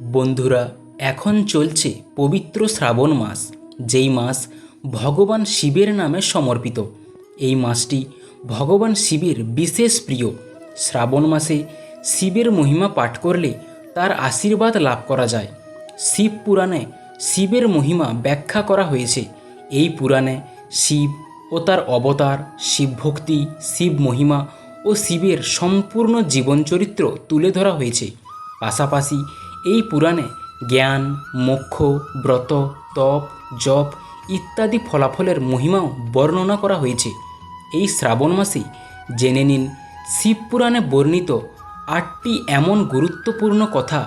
বন্ধুরা, এখন চলছে পবিত্র শ্রাবণ মাস। যেই মাস ভগবান শিবের নামে সমর্পিত। এই মাসটি ভগবান শিবের বিশেষ প্রিয়। শ্রাবণ মাসে শিবের মহিমা পাঠ করলে তার আশীর্বাদ লাভ করা যায়। শিব পুরাণে শিবের মহিমা ব্যাখ্যা করা হয়েছে। এই পুরাণে শিব ও তার অবতার শিবভক্তি শিব মহিমা ও শিবের সম্পূর্ণ জীবন চরিত্র তুলে ধরা হয়েছে। পাশাপাশি এই পুরাণে জ্ঞান, মোক্ষ, ব্রত, তপ, জপ ইত্যাদি ফলাফলের মহিমাও বর্ণনা করা হয়েছে। এই শ্রাবণ মাসে জেনে নিন শিবপুরাণে বর্ণিত আটটি এমন গুরুত্বপূর্ণ কথা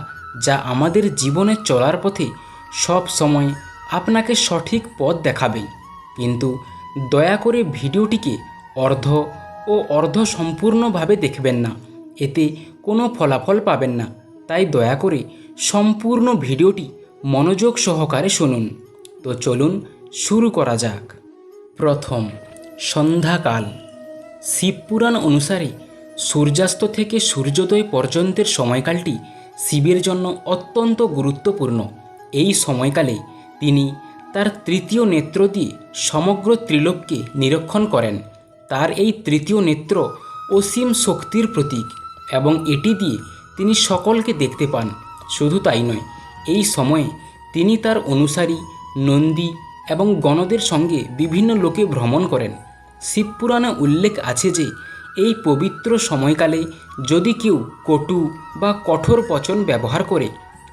যা আমাদের জীবনে চলার পথে সব সময় আপনাকে সঠিক পথ দেখাবে। কিন্তু দয়া করে ভিডিওটিকে অর্ধ ও অর্ধ সম্পূর্ণভাবে দেখবেন না, এতে কোনো ফলাফল পাবেন না। তাই দয়া করে সম্পূর্ণ ভিডিওটি মনোযোগ সহকারে শুনুন। তো চলুন শুরু করা যাক। প্রথম, সন্ধ্যাকাল। শিবপুরাণ অনুসারে সূর্যাস্ত থেকে সূর্যোদয় পর্যন্তের সময়কালটি শিবের জন্য অত্যন্ত গুরুত্বপূর্ণ। এই সময়কালে তিনি তার তৃতীয় নেত্র দিয়ে সমগ্র ত্রিলোককে নিরীক্ষণ করেন। তার এই তৃতীয় নেত্র অসীম শক্তির প্রতীক এবং এটি দিয়ে তিনি সকলকে দেখতে পান। শুধু তাই নয়, এই সময়ে তিনি তার অনুসারী, নন্দী এবং গণদের সঙ্গে বিভিন্ন লোকে ভ্রমণ করেন। শিবপুরাণে উল্লেখ আছে যে, এই পবিত্র সময়কালে যদি কেউ কটু বা কঠোর পচন ব্যবহার করে,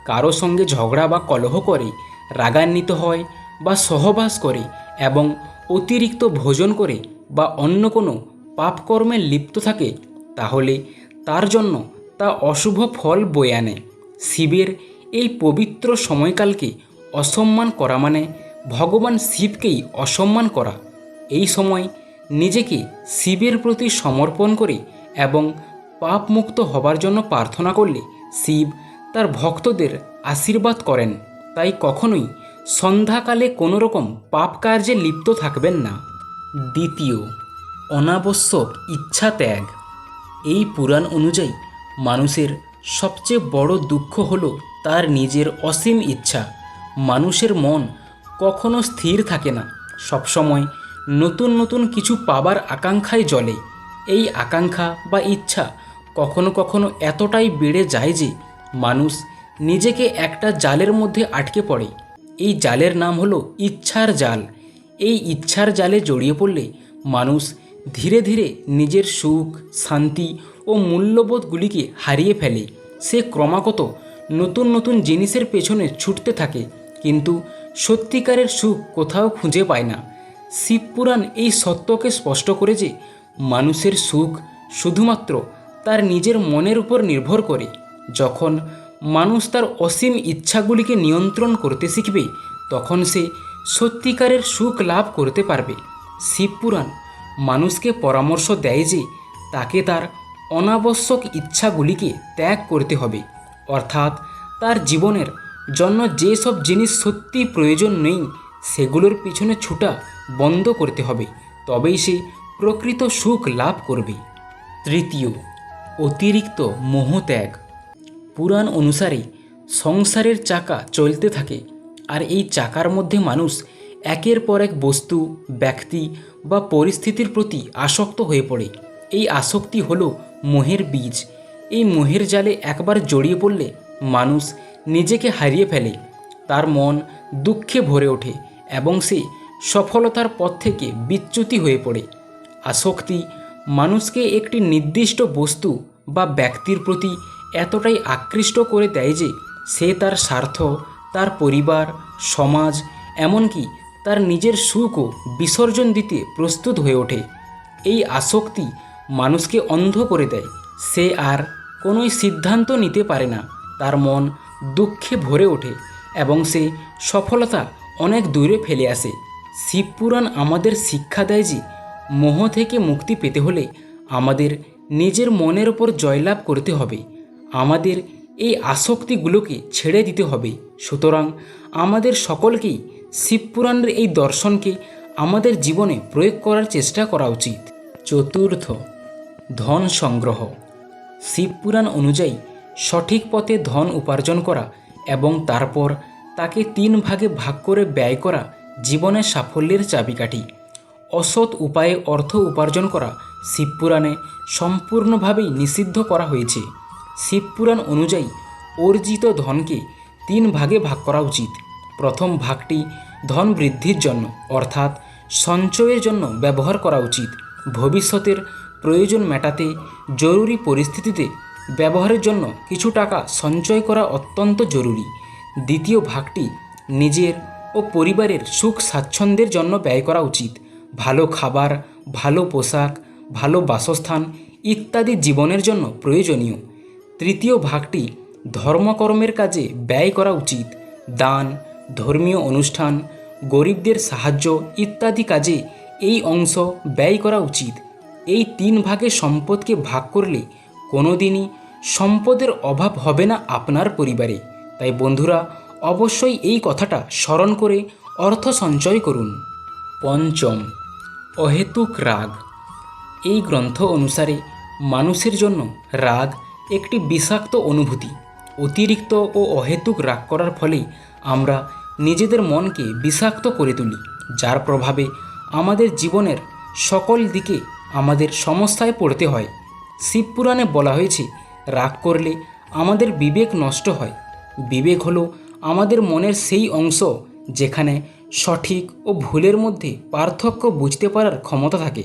কারও সঙ্গে ঝগড়া বা কলহ করে, রাগান্বিত হয় বা সহবাস করে এবং অতিরিক্ত ভোজন করে বা অন্য কোনো পাপকর্মে লিপ্ত থাকে, তাহলে তার জন্য তা অশুভ ফল বয়ে আনে। শিবের এই পবিত্র সময়কালকে অসম্মান করা মানে ভগবান শিবকেই অসম্মান করা। এই সময় নিজেকে শিবের প্রতি সমর্পণ করে এবং পাপমুক্ত হবার জন্য প্রার্থনা করলে শিব তার ভক্তদের আশীর্বাদ করেন। তাই কখনোই সন্ধ্যাকালে কোনো রকম পাপ কার্যে লিপ্ত থাকবেন না। দ্বিতীয়, অনাবশ্যক ইচ্ছা ত্যাগ। এই পুরাণ অনুযায়ী মানুষের সবচেয়ে বড় দুঃখ হল তার নিজের অসীম ইচ্ছা। মানুষের মন কখনো স্থির থাকে না। সবসময় নতুন নতুন কিছু পাবার আকাঙ্ক্ষায় জ্বলে। এই আকাঙ্ক্ষা বা ইচ্ছা কখনো কখনো এতটাই বেড়ে যায় যে মানুষ নিজেকে একটা জালের মধ্যে আটকে পড়ে। এই জালের নাম হলো ইচ্ছার জাল। এই ইচ্ছার জালে জড়িয়ে পড়লে মানুষ ধীরে ধীরে নিজের সুখ, শান্তি ও মূল্যবোধগুলিকে হারিয়ে ফেলে। সে ক্রমাগত নতুন নতুন জিনিসের পেছনে ছুটতে থাকে, কিন্তু সত্যিকারের সুখ কোথাও খুঁজে পায় না। শিবপুরাণ এই সত্যকে স্পষ্ট করে যে, মানুষের সুখ শুধুমাত্র তার নিজের মনের উপর নির্ভর করে। যখন মানুষ তার অসীম ইচ্ছাগুলিকে নিয়ন্ত্রণ করতে শিখবে, তখন সে সত্যিকারের সুখ লাভ করতে পারবে। শিবপুরাণ মানুষকে পরামর্শ দেয় যে, তাকে তার অনাবশ্যক ইচ্ছাগুলিকে ত্যাগ করতে হবে। অর্থাৎ তার জীবনের জন্য যেসব জিনিস সত্যি প্রয়োজন নেই, সেগুলোর পিছনে ছুটা বন্ধ করতে হবে, তবেই সে প্রকৃত সুখ লাভ করবে। তৃতীয়, অতিরিক্ত মোহত্যাগ পুরাণ অনুসারে সংসারের চাকা চলতে থাকে, আর এই চাকার মধ্যে মানুষ একের পর এক বস্তু, ব্যক্তি বা পরিস্থিতির প্রতি আসক্ত হয়ে পড়ে। এই আসক্তি হলো মোহের বীজ। এই মোহের জালে একবার জড়িয়ে পড়লে মানুষ নিজেকে হারিয়ে ফেলে। তার মন দুঃখে ভরে ওঠে এবং সে সফলতার পথ থেকে বিচ্যুতি হয়ে পড়ে। আসক্তি মানুষকে একটি নির্দিষ্ট বস্তু বা ব্যক্তির প্রতি এতটাই আকৃষ্ট করে দেয় যে সে তার স্বার্থ, তার পরিবার, সমাজ, এমনকি তার নিজের সুখও বিসর্জন দিতে প্রস্তুত হয়ে ওঠে। এই আসক্তি মানুষকে অন্ধ করে দেয়। সে আর কোনোই সিদ্ধান্ত নিতে পারে না। তার মন দুঃখে ভরে ওঠে এবং সে সফলতা অনেক দূরে ফেলে আসে। শিবপুরাণ আমাদের শিক্ষা দেয় যে, মোহ থেকে মুক্তি পেতে হলে আমাদের নিজের মনের ওপর জয়লাভ করতে হবে। আমাদের এই আসক্তিগুলোকে ছেড়ে দিতে হবে। সুতরাং আমাদের সকলকেই শিবপুরাণের এই দর্শনকে আমাদের জীবনে প্রয়োগ করার চেষ্টা করা উচিত। চতুর্থ ধন সংগ্রহ। শিবপুরাণ অনুযায়ী সঠিক পথে ধন উপার্জন করা এবং তারপর তাকে তিন ভাগে ভাগ করে ব্যয় করা জীবনের সাফল্যের চাবিকাঠি। অসৎ উপায়ে অর্থ উপার্জন করা শিবপুরাণে সম্পূর্ণভাবেই নিষিদ্ধ করা হয়েছে। শিবপুরাণ অনুযায়ী অর্জিত ধনকে তিন ভাগে ভাগ করা উচিত। প্রথম ভাগটি ধন বৃদ্ধির জন্য, অর্থাৎ সঞ্চয়ের জন্য ব্যবহার করা উচিত। ভবিষ্যতের প্রয়োজন মেটাতে জরুরি পরিস্থিতিতে ব্যবহারের জন্য কিছু টাকা সঞ্চয় করা অত্যন্ত জরুরি। দ্বিতীয় ভাগটি, নিজের ও পরিবারের সুখ স্বাচ্ছন্দ্যের জন্য ব্যয় করা উচিত। ভালো খাবার, ভালো পোশাক, ভালো বাসস্থান ইত্যাদি জীবনের জন্য প্রয়োজনীয়। তৃতীয় ভাগটি, ধর্মকর্মের কাজে ব্যয় করা উচিত। দান, ধর্মীয় অনুষ্ঠান, গরিবদের সাহায্য ইত্যাদি কাজে এই অংশ ব্যয় করা উচিত। এই তিন ভাগে সম্পদকে ভাগ করলে কোনোদিনই সম্পদের অভাব হবে না আপনার পরিবারে। তাই বন্ধুরা, অবশ্যই এই কথাটা স্মরণ করে অর্থ সঞ্চয় করুন। পঞ্চম, অহেতুক রাগ। এই গ্রন্থ অনুসারে মানুষের জন্য রাগ একটি বিষাক্ত অনুভূতি। অতিরিক্ত ও অহেতুক রাগ করার ফলে আমরা নিজেদের মনকে বিষাক্ত করে তুলি, যার প্রভাবে আমাদের জীবনের সকল দিকে আমাদের সমস্যায় পড়তে হয়। শিবপুরাণে বলা হয়েছে, রাগ করলে আমাদের বিবেক নষ্ট হয়। বিবেক হলো আমাদের মনের সেই অংশ যেখানে সঠিক ও ভুলের মধ্যে পার্থক্য বুঝতে পারার ক্ষমতা থাকে।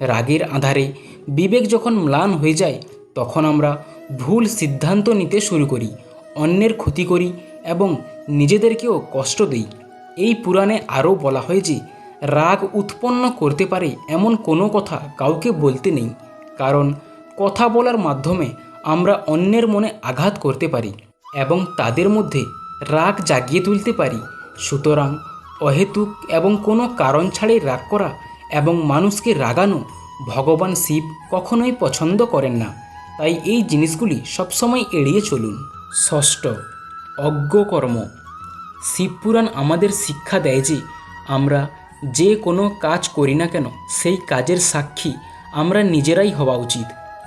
রাগের আধারে বিবেক যখন ম্লান হয়ে যায়, তখন আমরা ভুল সিদ্ধান্ত নিতে শুরু করি, অন্যের ক্ষতি করি এবং নিজেদেরকেও কষ্ট দিই। এই পুরাণে আরও বলা হয় যে রাগ উৎপন্ন করতে পারে এমন কোনো কথা কাউকে বলতে নেই। কারণ কথা বলার মাধ্যমে আমরা অন্যের মনে আঘাত করতে পারি এবং তাদের মধ্যে রাগ জাগিয়ে তুলতে পারি। সুতরাং অহেতুক এবং কোনো কারণ ছাড়াই রাগ করা এবং মানুষকে রাগানো ভগবান শিব কখনোই পছন্দ করেন না। তাই এই জিনিসগুলি সবসময় এড়িয়ে চলুন। ষষ্ঠ, অজ্ঞকর্ম। শিবপুরাণ আমাদের শিক্ষা দেয় যে আমরা যে কোনো কাজ করি না কেন, সেই কাজের সাক্ষী আমরা নিজেরাই হওয়া উচিত।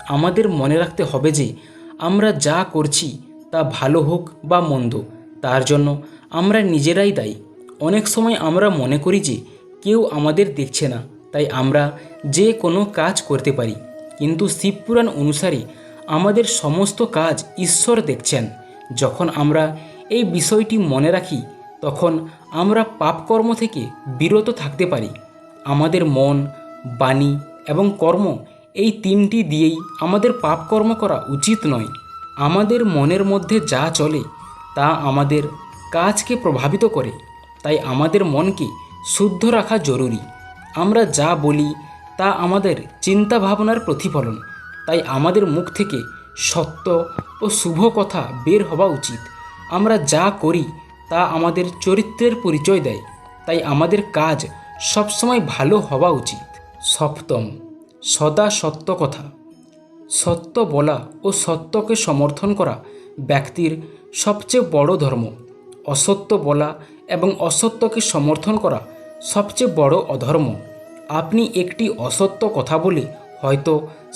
আমাদের মনে রাখতে হবে যে, আমরা যা করছি তা ভালো হোক বা মন্দ, তার জন্য আমরা নিজেরাই দায়ী। অনেক সময় আমরা মনে করি যে, কেউ আমাদের দেখছে না, তাই আমরা যে কোনো কাজ করতে পারি। কিন্তু শিবপুরাণ অনুসারে আমাদের সমস্ত কাজ ঈশ্বর দেখছেন। যখন আমরা এই বিষয়টি মনে রাখি তখন আমরা পাপকর্ম থেকে বিরত থাকতে পারি। আমাদের মন, বাণী এবং কর্ম এই তিনটি দিয়েই আমাদের পাপকর্ম করা উচিত নয়। আমাদের মনের মধ্যে যা চলে তা আমাদের কাজকে প্রভাবিত করে। তাই আমাদের মনকে শুদ্ধ রাখা জরুরি। আমরা যা বলি তা আমাদের চিন্তা ভাবনার প্রতিফলন। তাই আমাদের মুখ থেকে সত্য ও শুভ কথা বের হওয়া উচিত। আমরা যা করি তা আমাদের চরিত্রের পরিচয় দেয়। তাই আমাদের কাজ সবসময় ভালো হওয়া উচিত। সপ্তম, সদা সত্য কথা। সত্য বলা ও সত্যকে সমর্থন করা ব্যক্তির সবচেয়ে বড় ধর্ম। অসত্য বলা এবং অসত্যকে সমর্থন করা সবচেয়ে বড় অধর্ম। আপনি একটি অসত্য কথা বলে হয়তো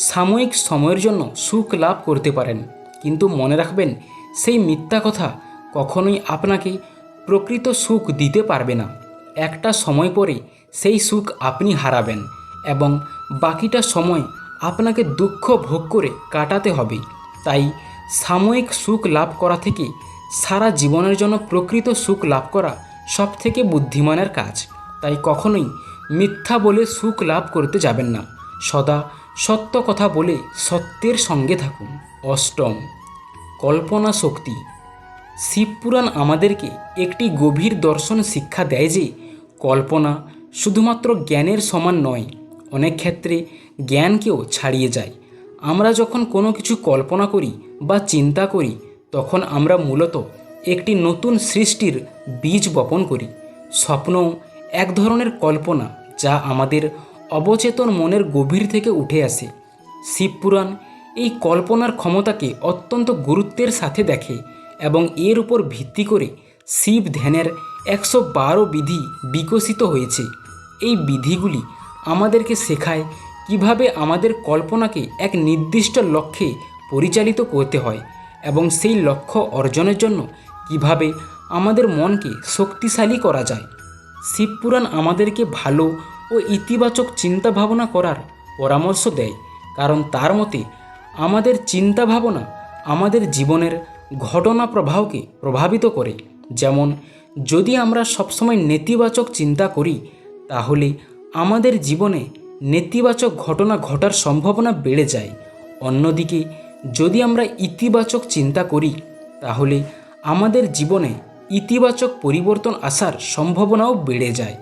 সাময়িক সময়ের জন্য সুখ লাভ করতে পারেন, কিন্তু মনে রাখবেন সেই মিথ্যা কথা কখনোই আপনাকে প্রকৃত সুখ দিতে পারবে না। একটা সময় পরে সেই সুখ আপনি হারাবেন এবং বাকিটা সময় আপনাকে দুঃখ ভোগ করে কাটাতে হবে। তাই সাময়িক সুখ লাভ করা থেকে সারা জীবনের জন্য প্রকৃত সুখ লাভ করা সব থেকে বুদ্ধিমানের কাজ। তাই কখনোই মিথ্যা বলে সুখ লাভ করতে যাবেন না। সদা সত্য কথা বলে সত্যের সঙ্গে থাকুন। অষ্টম, কল্পনা শক্তি। শিবপুরাণ আমাদেরকে একটি গভীর দর্শন শিক্ষা দেয় যে কল্পনা শুধুমাত্র জ্ঞানের সমান নয়, অনেক ক্ষেত্রে জ্ঞানকেও ছাড়িয়ে যায়। আমরা যখন কোনো কিছু কল্পনা করি বা চিন্তা করি, তখন আমরা মূলত একটি নতুন সৃষ্টির বীজ বপন করি। স্বপ্ন এক ধরনের কল্পনা যা আমাদের অবচেতন মনের গভীর থেকে উঠে আসে। শিবপুরাণ এই কল্পনার ক্ষমতাকে অত্যন্ত গুরুত্বের সাথে দেখে। এবং এর উপর ভিত্তি করে শিব ধ্যানের একশো বারো বিধি বিকশিত হয়েছে। এই বিধিগুলি আমাদেরকে শেখায় কীভাবে আমাদের কল্পনাকে এক নির্দিষ্ট লক্ষ্যে পরিচালিত করতে হয় এবং সেই লক্ষ্য অর্জনের জন্য কীভাবে আমাদের মনকে শক্তিশালী করা যায়। শিবপুরাণ আমাদেরকে ভালো ও ইতিবাচক চিন্তা ভাবনা করার পরামর্শ দেয়, কারণ তার মতে আমাদের চিন্তা ভাবনা আমাদের জীবনের ঘটনা প্রবাহকে প্রভাবিত করে। যেমন, যদি আমরা সবসময় নেতিবাচক চিন্তা করি, তাহলে আমাদের জীবনে নেতিবাচক ঘটনা ঘটার সম্ভাবনা বেড়ে যায়। অন্যদিকে, যদি আমরা ইতিবাচক চিন্তা করি, তাহলে আমাদের জীবনে ইতিবাচক পরিবর্তন আসার সম্ভাবনাও বেড়ে যায়।